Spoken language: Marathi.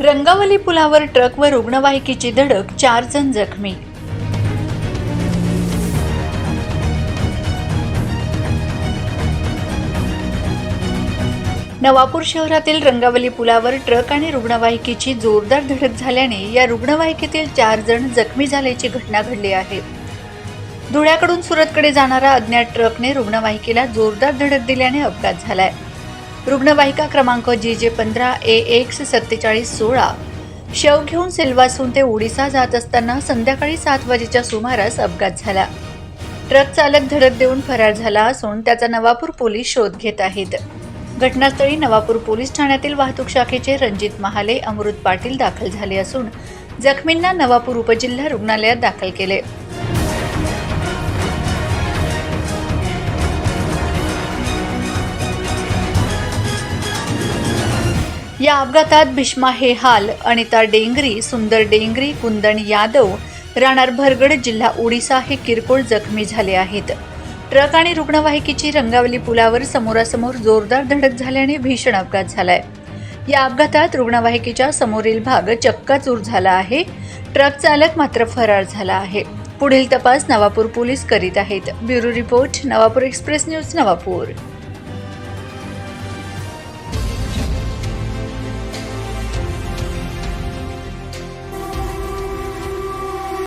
रंगावली पुलावर ट्रक व रुग्णवाहिकेची धडक चार जण जखमी. नवापूर शहरातील रंगावली पुलावर ट्रक आणि रुग्णवाहिकेची जोरदार धडक झाल्याने या रुग्णवाहिकेतील चार जण जखमी झाल्याची घटना घडली आहे. धुळ्याकडून सुरतकडे जाणारा अज्ञात ट्रकने रुग्णवाहिकेला जोरदार धडक दिल्याने अपघात झालाय. रुग्णवाहिका क्रमांक जी जे पंधरा ए एक्स सत्तेचाळीस सोळा. शव घेऊन सिल्वासून ते ओडिसा जात असताना संध्याकाळी सात वाजेच्या सुमारास अपघात झाला. ट्रक चालक धडक देऊन फरार झाला असून त्याचा नवापूर पोलीस शोध घेत आहेत. घटनास्थळी नवापूर पोलीस ठाण्यातील वाहतूक शाखेचे रणजित महाले अमृत पाटील दाखल झाले असून जखमींना नवापूर उपजिल्हा रुग्णालयात दाखल केले. या अपघातात भीष्मा हेहाल अनिता डेंगरी सुंदर डेंगरी कुंदन यादव राहणार भरगड जिल्हा ओडिसा हे किरकोळ जखमी झाले आहेत. ट्रक आणि रुग्णवाहिकेची रंगावली पुलावर समोरासमोर जोरदार धडक झाल्याने भीषण अपघात झालाय. या अपघातात रुग्णवाहिकेच्या समोरील भाग चक्काचूर झाला आहे. ट्रक चालक मात्र फरार झाला आहे. पुढील तपास नवापूर पोलीस करीत आहेत. Bureau report Navapur express news Navapur.